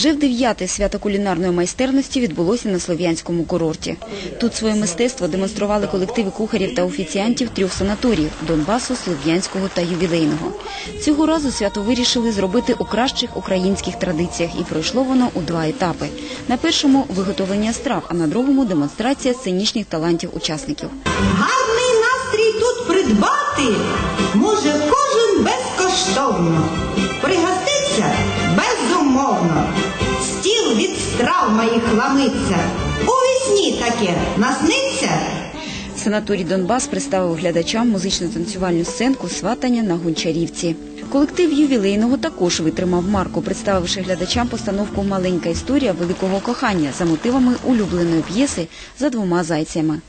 Вже в дев'яте свято кулінарної майстерності відбулося на слов'янському курорті. Тут своє мистецтво демонстрували колективи кухарів та офіціантів трьох санаторіїв – Донбасу, Слов'янського та Ювілейного. Цього разу свято вирішили зробити у кращих українських традиціях і пройшло воно у два етапи. На першому – виготовлення страв, а на другому – демонстрація сценічних талантів учасників. Гарний настрій тут придбати може кожен безкоштовно. Пригоститься безумовно Стіл від страв моїх ламиться. У вісні таке насниться. Санаторій Донбас представив глядачам музично-танцювальну сценку «Сватання на Гончарівці». Колектив ювілейного також витримав марку, представивши глядачам постановку «Маленька історія великого кохання» за мотивами улюбленої п'єси «За двома зайцями».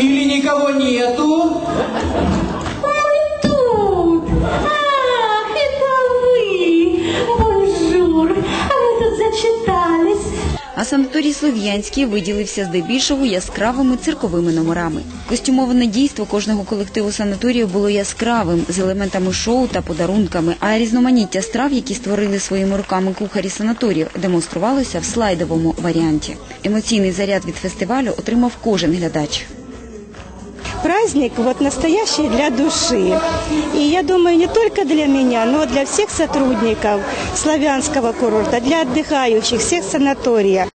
Или никого нету? Мы тут! Ах, это вы! Бонжур! А мы тут зачитались. А санаторій Слов'янський виділився здебільшого яскравими цирковими номерами. Костюмоване дійство кожного колективу санаторію було яскравим з елементами шоу та подарунками. А різноманіття страв, які створили своїми руками кухарі санаторію, демонструвалося в слайдовому варіанті. Емоційний заряд від фестивалю отримав кожен глядач. праздник вот настоящий для души. И я думаю, не только для меня, но для всех сотрудников славянского курорта, для отдыхающих, всех санаториев.